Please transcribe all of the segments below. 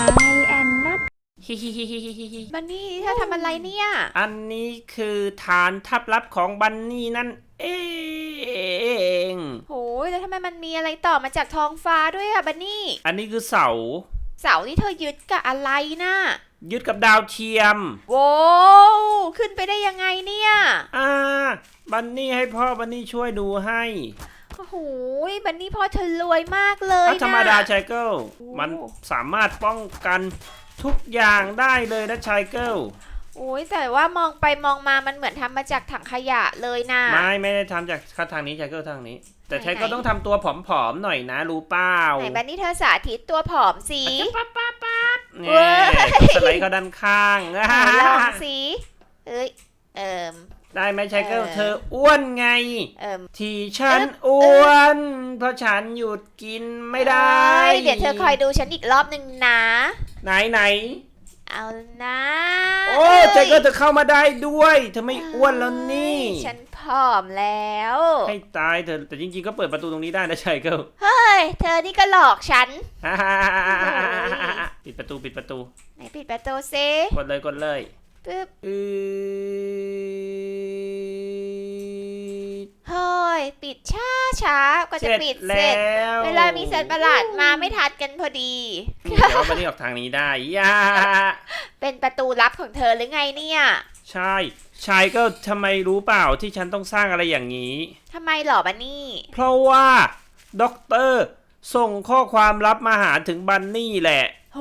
My and Nut ฮิฮิฮิฮิฮิฮิฮิบันนี่เธอทำอะไรเนี่ย อันนี้คือฐานทัพลับของบันนี่นั่นเองโหยแล้วทำไมมันมีอะไรต่อมาจากท้องฟ้าด้วยอะบันนี่ อันนี้คือเสา เสาที่เธอยึดกับอะไรน่ะ ยึดกับดาวเทียม โว้วขึ้นไปได้ยังไงเนี่ย อ่า บันนี่ให้พ่อบันนี่ช่วยดูให้ โอ้โหยบันนี่พ่อเธอรวยมากเลยอะนะธรรมดาชายเกิลโอ้มันสามารถป้องกันทุกอย่างได้เลยนะชายเกิลโอ้ยแต่ว่ามองไปมองมามันเหมือนทำมาจากถังขยะเลยนะไม่ไม่ได้ทำจากทางนี้ชายเกิลทางนี้ แต่ไหนชายเกิลไหนต้องทำตัวผอมๆหน่อยนะ รู้เปล่าไหนบันนี่เธอสาธิตตัวผอมสิปั๊บปั๊บปั๊บเว้เนี่ยยสไลด์เขาด้านข้างไหนลองสิเอ้ยเอิม ได้ไหมชายเกิลเออเธออ้วนไง เอิมที่ฉันอึ๊บอ้วน เพราะฉันหยุดกินไม่ได้เอ้ยเดี๋ยวเธอคอยดูฉันอีกรอบหนึ่งนะ ไหนไหนเอานะโอ้ชายเกิลเธอเข้ามาได้ด้วย เธอไม่อ้วนแล้วนี่ฉันผอมแล้ว ให้ตายเธอแต่จริงๆก็เปิดประตูตรงนี้ได้นะชายเกิลเฮ้ย เธอนี่ก็หลอกฉัน ปิดประตูปิดประตูไหนปิดประตูซิกดเลยกดเลยปึ๊บ อืด ปิดช้าช้าๆก็จะปิดเสร็จแล้วเวลามีสัตว์ประหลาดมาไม่ทันกันพอดีเดี๋ยววันนี้ออกทางนี้ได้ย่าเป็นประตูลับของเธอหรือไงเนี่ย ใช่ชายก็ทำไมรู้เปล่าที่ฉันต้องสร้างอะไรอย่างนี้ทำไมหรอบันนี่ เพราะว่าด็อกเตอร์ส่งข้อความลับมาหาถึงบันนี่แหละโห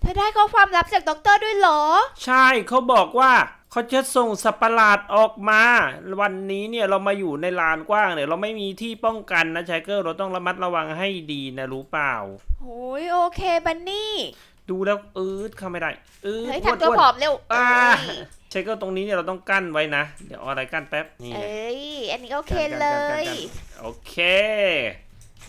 เธอได้ข้อความลับจากด็อกเตอร์ด้วยเหรอ ใช่เขาบอกว่า เขาจะส่งสัตว์ประหลาดออกมา วันนี้เนี่ยเรามาอยู่ในลานกว้างเนี่ยเราไม่มีที่ป้องกันนะชายเกิลเราต้องระมัดระวังให้ดีนะรู้เปล่า โอ้ยโอเคบันนี่ ดูแล้วอืดเข้าไม่ได้อืดเฮ้ยอ้นทำตัวอ้นผอมเร็วอ่าเอ้ยชายเกิลตรงนี้เนี่ยเราต้องกั้นไว้นะ เดี๋ยวเอาอะไรกั้นแป๊บนี่เอ้ย อันนี้ก็โอเคกันเลกันกันย กันโอเค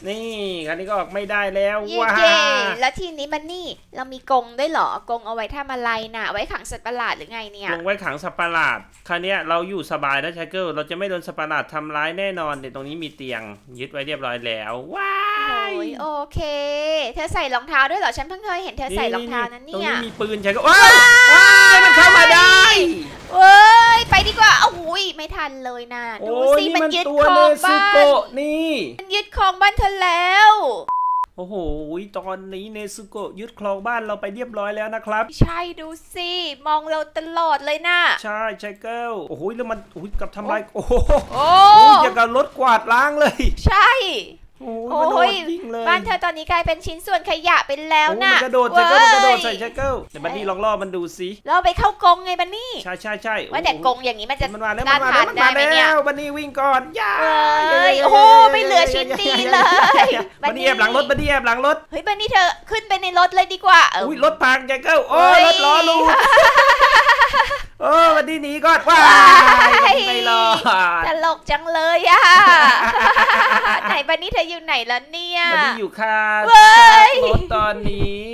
นี่คันนี้ก็ออกไม่ได้แล้วเย่ว้าเย่แล้วทีนี้บันนี่เรามีกรงด้วยเหรอกรงเอาไว้ทำอะไรน่ะ ไว้ขังสัตว์ประหลาดหรือไงเนี่ย ลงไว้ขังสัตว์ประหลาดคราวเนี้ยเราอยู่สบายนะชายเกิลเราจะไม่โดนสัตว์ประหลาดทำร้ายแน่นอนเดี๋ยวตรงนี้มีเตียง ยึดไว้เรียบร้อยแล้วว้าโอ้ยยโอเค เธอใส่รองเท้าด้วยเหรอ ฉันเพิ่งเคยเห็นเธอใส่รองเท้านั้นตรงเนี่ย นี้มีปืนชายเกิลว้ายว้ายมันเข้ามาได้ เว้ยไปดีกว่าโอ้โหยไม่ทันเลยนะโอ้ดูยสินี่มันมันยึดตัวครเนองซึบ้านโกะนี่ มันยึดครองบ้านเธอแล้ว โอ้โห ตอนนี้เนซึโกะยึดครองบ้านเราไปเรียบร้อยแล้วนะครับ ใช่ดูสิ มองเราตลอดเลยน่ะใช่ชายเกิลโอ้โหแล้วมันโอ้ยกับทำลายโอ้โหโอ้โอ้ยอย่างกับรถกวาดล้างเลย ใช่ โอ้โอ้ยมันโดยดยิงเลยบ้านเธอตอนนี้กลายเป็นชิ้นส่วนขยะไปแล้วโอ้น่ะมันกระโดดชายเกิลมันกระโดดใส่เว้ยชายเกิลเดี๋ยวบันนี่ลองล่อมันดูสิเราไปเข้ากรงไงบันนี่ใช่ใช่ใช่ว่าแต่กรงอย่างนี้มันจะมันมาแล้วต้ามันนมาแล้ทาวนมันได้มาไหมเนี่แล้ยวบันนี่วิ่งก่อนย่าเอ้ยโอ้โหไม่เหลือชิ้นดีเลยบันนี่แอบหลังรถบันนี่แอบหลังรถเฮ้ยบันนี่เธอขึ้นไปในรถเลยดีกว่าเอุ้ยรถพังชายเกิลโอ้เฮ้ยยรถล้อลูกโอ้บันนี่หนีก่อนว้ายบันนี่ไม่รอด ตล กจังเลยอะไหนบันนี่เธออยู่ไหนแล้วเนี่ย บันนี่อยู่คาเว้ย รถตอนนี้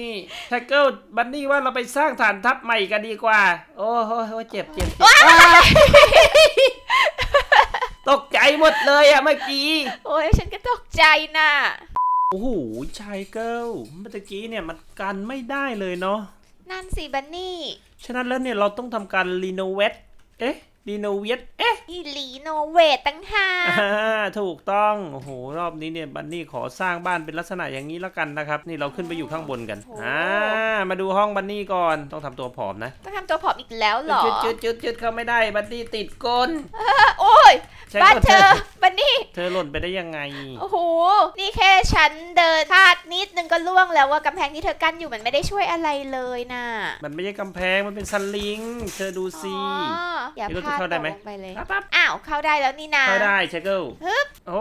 ไทเกิลบันนี่ว่าเราไปสร้างฐานทัพใหม่กันดีกว่า โอ้โหโอ้ยเจ็บเจ็บเจ็บตกใจหมดเลยอะเมื่อกี้ โอ้ยฉันก็ตกใจน่ะ โอ้โหชายเกิลเมื่อกี้เนี่ยมันกันไม่ได้เลยเนาะ นั่นสิบันนี่ ฉะนั้นแล้วเนี่ยเราต้องทำการรีโนเวท เอ๊ะ รีโนเวทเอ๊ะอีหลีโนเวตตั้งห้าอ่าถูกต้องโอ้โหรอบนี้เนี่ยบันนี่ขอสร้างบ้านเป็นลักษณะอย่างนี้แล้วกันนะครับ นี่เราขึ้นไปอยู่ข้างบนกันอ่ามาดูห้องบันนี่ก่อนต้องทำตัวผอมนะต้องทำตัวผอมอีกแล้วเหรอจืดจืดจืดจืดเข้าไม่ได้บันนี่ติดก้น โอ้ย ใช่บ้านก็เธอบั นนี่ เธอหล่นไปได้ยังไง โอ้โห นี่แค่ฉันเดินพลาดนิดนึงก็ล่วงแล้วว่ากำแพงที่เธอกั้นอยู่มันไม่ได้ช่วยอะไรเลยน่ะมันไม่ใช่กำแพงมันเป็นสลิง เธอดูสิ อ๋ออย่านี่เราพลาดจะเข้าได้ไหม ตกลงไปเลยปั๊บปั๊บอ้าวเข้าได้แล้วนี่นะ เข้าได้เชคเกิลฮึบ โอ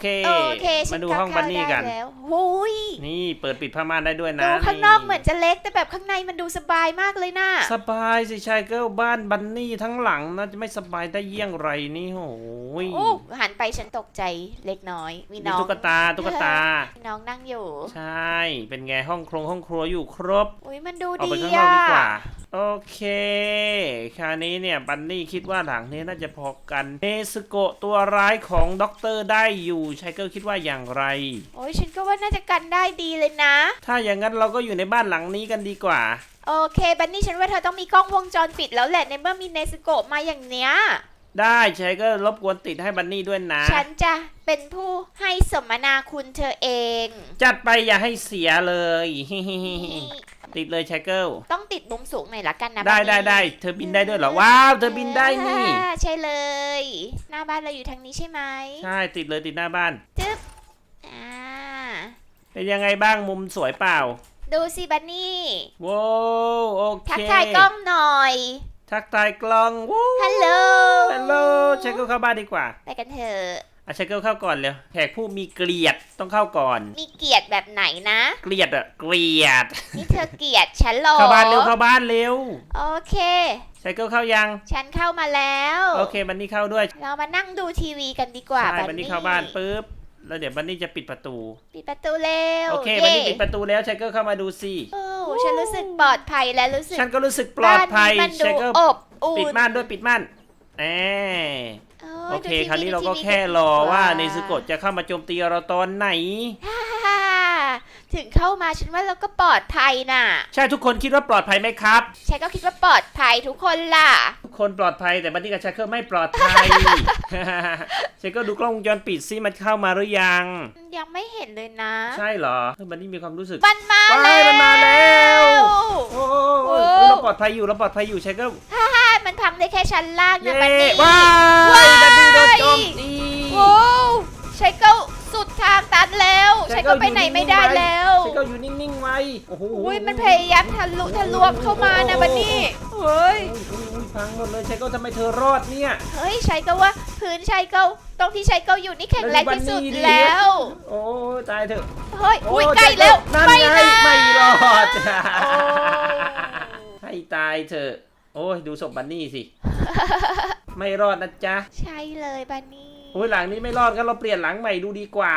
เค โอเคฉัมาดูก็ห้องบันนี่กันเข้าได้แล้วหุยนี่เปิดปิดผ้าม่านได้ด้วยนะดูข้างนอกเหมือนจะเล็กแต่แบบข้างในมันดูสบายมากเลยน่ะสบายสิชายเกิลบ้านบันนี่ทั้งหลังน่าจะไม่สบายได้เยี่ยงไรนี่โอ้ย โอ้หันไปฉันตกใจเล็กน้อย มีมีน้องตุ๊กตาตุ๊กตา มีน้องนั่งอยู่ ใช่ เป็นไงห้องโครงห้องครัวอยู่ครบ อุ้ยมันดูเอาดีไปข้างนอกอะดีกว่า โอเค คราวนี้เนี่ยบันนี่คิดว่าหลังนี้น่าจะพอกันเนสโกะตัวร้ายของด็อกเตอร์ได้อยู่ไชเกิลคิดว่าอย่างไร โอ้ยฉันก็ว่าน่าจะกันได้ดีเลยนะ ถ้าอย่างนั้นเราก็อยู่ในบ้านหลังนี้กันดีกว่า โอเค บันนี่ฉันว่าเธอต้องมีกล้องวงจรปิดแล้วแหละในเมื่อมีเนสโกะมาอย่างเนี้ย ได้ไชเกิลรบกวนติดให้บันนี่ด้วยนะ ฉันจะเป็นผู้ให้สมนาคุณเธอเอง จัดไปอย่าให้เสียเลย ติดเลยไชเกิลต้องติดมุมสูงหน่อยละกันนะได้บันนี่ได้ได้เธอบินได้ด้วยเหรอ ว้าว เธอบินได้นี่ อ่าใช่เลย หน้าบ้านเราอยู่ทางนี้ใช่ไหมใช่ติดเลยติดหน้าบ้าน จึ๊บอ่าเป็นยังไงบ้างมุมสวยเปล่าดูสิบันนี่ ว้าวโอเคทักทายกล้องหน่อย ทักทายกล้องวู้ฮัลโหล ฮัลโหลไชเกิลเข้าบ้านดีกว่าไปกันเถอะ อะไชเกิลเข้าก่อนเร็วแขกผู้มีเกลียดต้องเข้าก่อน มีเกียรติแบบไหนนะ เกลียดอะเกลียด นี่เธอเกลียดฉันเหรอเข้าบ้านเร็วเข้าบ้านเร็วโอเคไชเกิลเข้ายัง ฉันเข้ามาแล้ว โอเคบันนี่เข้าด้วยเรามานั่งดูทีวีกันดีกว่าใช่บันนี่เข้าบ้านปุ๊บ แล้วเดี๋ยวบันนี่จะปิดประตู ปิดประตูเร็วโอเคย้บันนี่ปิดประตูแล้วไชเกิลเข้ามาดูสิโอ้ฉันรู้สึกปลอดภัยและรู้สึกฉันก็รู้สึกปลอดภัยบ้านนี้มันไชดูเกิลอบอุ่นปิดม่านด้วยปิดม่านแหมโอ้โอยเคดูทีคราวนี้เราก็ดูทีแค่รอว่าดีกเนซึโกะจะเข้ามาโจมตีเราตอนไหนฮ่า ถึงเข้ามาฉันว่าเราก็ปลอดภัยน่ะ ใช่ทุกคนคิดว่าปลอดภัยไหมครับ ฉันก็คิดว่าปลอดภัยทุกคนล่ะ ทุกคนปลอดภัยแต่บันนี่กับชาเคิลไม่ปลอดภัยเชคก็ดูกล้องวงจรปิดซิมันเข้ามาหรือยัง ยังไม่เห็นเลยนะ ใช่เหรอเฮ้ยบันนี่มีความรู้สึกมันมาไปแล้วมันมาแล้วโอ้โหโอ้เฮ้ยเราปลอดภัยอยู่เราปลอดภัยอยู่เชคก็ฮ่ามันพังได้แค่ชั้นล่างนะเย้บันนี่ว้า แล้วใช้เก้าไปไหนไม่ได้แล้วเชคก็อยู่นิ่งๆไว้โอ้โหอุ้ยมันพยายามทะลุทะลวงเข้ามานะบันนี่เฮ้ยอุ้ยอุ้ยพังหมดเลยเชคก็ทำไมเธอรอดเนี่ย เฮ้ยใช้เก้าว่าพื้นใช้เก้าตรงที่ใช้เก้าอยู่นี่แข็งแรงที่สุดแล้วดูบันนี่ดิแล้วโอ้ยตายเถอะเฮ้ยอุ้ยโใกล้แล้วนั่นไปไงนะไม่รอดโอ้ให้ตายเถอะ โอ้ยดูศพบันนี่สิ ไม่รอดนะจ๊ะ ใช่เลยบันนี่โอ้ยหลังนี้ไม่รอดก็เราเปลี่ยนหลังใหม่ดูดีกว่า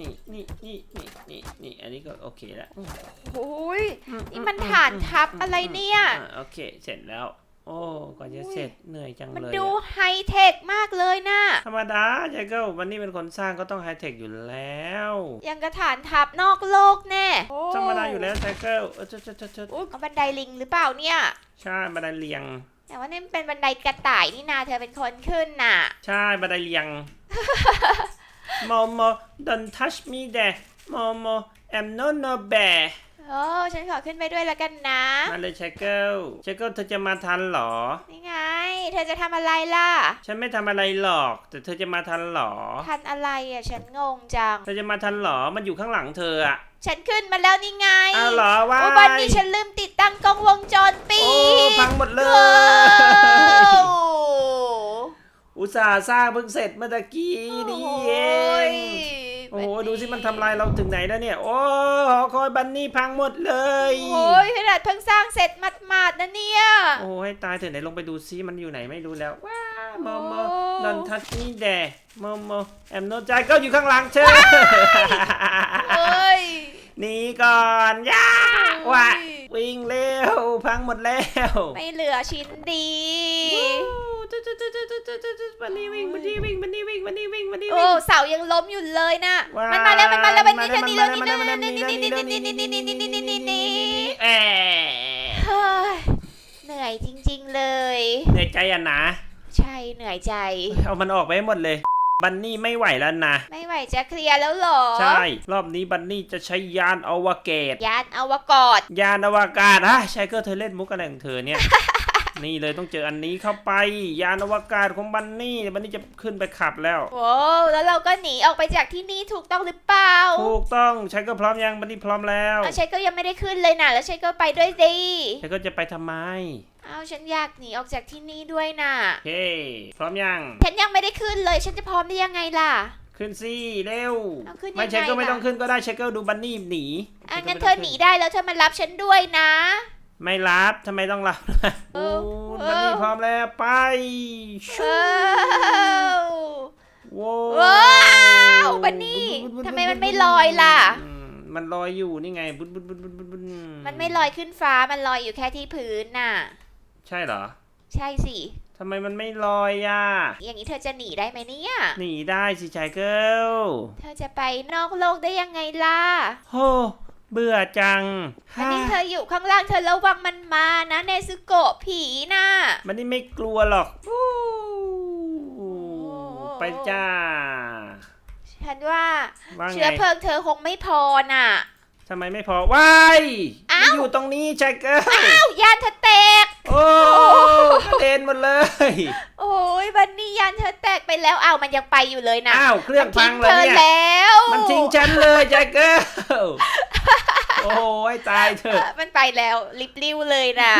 นี่นี่นี่นี่นี่นี่อันนี้ก็โอเคแล้วอืมโอ้ยนี่มันฐานทับอะไรเนี่ย อะโอเคเสร็จแล้ว โอ้ก่อนจะเสร็จเหนื่อยจังมันเลยดูอะไฮเทคมากเลยนะธรรมดาใจเกิลวันนี้เป็นคนสร้างก็ต้องไฮเทคอยู่แล้วยังกระฐานทับนอกโลกแน่โอ้ธรรมดาอยู่แล้วใจเกิลเออเชดเชดเชดเชดอุ๊ยเอาบันไดลิงหรือเปล่าเนี่ย ใช่บันไดเลียง แต่ว่านี่มันเป็นบันไดกระต่ายนี่นาเธอเป็นคนขึ้นน่ะ ใช่บันไดเลียง โมโม don't touch me there โมโม I'm not no bear โอ้ฉันขอขึ้นไปด้วยแล้วกันนะ มาเลยเชคเกิลเชคเกิลเธอจะมาทันเหรอ นี่ไง เธอจะทำอะไรล่ะ ฉันไม่ทำอะไรหรอก แต่เธอจะมาทันเหรอ ทันอะไรอะ ฉันงงจัง เธอจะมาทันเหรอ มันอยู่ข้างหลังเธออะฉันขึ้นมาแล้วนี่ไงอ้าวเหรอว่าโอ้บันนี้ฉันลืมติดตั้งกล้องวงจรปิโอ้ดพังหมดเลโอ้ย อุตส่าห์สร้างเพิ่งเสร็จเมื่อตะกี้นี่เองโอ้โหดูสิมันทำลายเราถึงไหนแล้วเนี่ย โอ้หอคอยบันนี่พังหมดเลยโอ้ยขนาดเพิ่งสร้างเสร็จหมาดๆนะเนี่ยโอ้ให้ตายเถอะไหนลงไปดูซิมันอยู่ไหนไม่รู้แล้วว้าโมโมโอ้ดอนทัชนี่แดโมโมแอมโนใจก็อยู่ข้างหลังเธอเอ้ยหนีก่อนย่าโอ้ยว่ะวิ่งเร็วพังหมดแล้ว ไม่เหลือชิ้นดี บันนี่วิ่งบันนี่วิ่งบันนี่วิ่งบันนี่วิ่งบันนี่โอ้วิ่งเสายังล้มอยู่เลยนะมันมาแล้วมันมาแล้วมันนี่เธอนี่มาแล้แล้วนี่มานี่แล้วนี่นี่นี่นี่นี่นี่นี่นี่นี่แอะเฮ้ยเหนื่อยจริง ๆเลยเหนื่อยใจอะนะ ใช่เหนื่อยใจ เอามันออกไปให้หมดเลย บันนี่ไม่ไหวแล้วนะ ไม่ไหวจะเคลียร์แล้วเหรอใช่ รอบนี้บันนี่จะใช้ยานอวกาศยานอวกาศยานอวกาศฮะใช่ก็เธอเล่นมุกอะไรของเธอเนี่ย นี่เลยต้องเจออันนี้เข้าไป ยานอวกาศของบันนี่บันนี่จะขึ้นไปขับแล้วโอ้แล้วเราก็หนีออกไปจากที่นี่ถูกต้องหรือเปล่าถูกต้องใช้ก็พร้อมยังบันนี่พร้อมแล้วเอาใช้ก็ยังไม่ได้ขึ้นเลยนะแล้วใช้ก็ไปด้วยดิใช้ก็จะไปทำไมเอาฉันอยากหนีออกจากที่นี่ด้วยน่ะโอเคพร้อมยังฉันยังไม่ได้ขึ้นเลยฉันจะพร้อมได้ยังไงล่ะขึ้นสิเร็วเอาขึ้นยังไงไม่ใช่ก็ไม่ล่ะต้องขึ้นก็ได้เชคเกิลดูบันนี่หนีอะช็คงั้นก็เธอไม่ต้หนีได้แล้วเธอมารับฉันด้วยนะ ไม่รับทำไมต้องรับเอโอ้อบันนี่เออพร้อมแล้วไปเอ้าว้ว้าวบันนี่ทำไมมันไม่ลอยล่ะอืมมมันลอยอยู่นี่ไงบุนบุนบุนบุนบุนบุนมันไม่ลอยขึ้นฟ้ามันลอยอยู่แค่ที่พื้นน่ะ ใช่เหรอ ใช่สิทำไมมันไม่ลอยอะ อย่างนี้เธอจะหนีได้ไหมเนี่ย หนีได้สิชายเกิลเธอจะไปนอกโลกได้ยังไงล่ะโห เบื่อจังอันนี้เธออยู่ข้างล่างเธอระวังมันมานะเนซึโกะผีน่ะ มันนี่ไม่กลัวหรอกอู้ไปจ้า ฉันว่าว่าเชื้อไงเพลิงเธอคงไม่พอน่ะ ทำไมไม่พอว้ายอ้าวมันอยู่ตรงนี้ชายเกิลอ้าวยานเธอแตก โอ้กระเด็นหมดเลย โอ้ยวันนี้ยานเธอแตกไปแล้วอ้าวมันยังไปอยู่เลยนะอ้าวเครื่องพัทิ้งงเลเธยอเนี่ย แล้วมันทิ้งฉันเลยชายเกิล โอ้ยตายเถอะ มันไปแล้ว ลิบลิ้วเลยนะ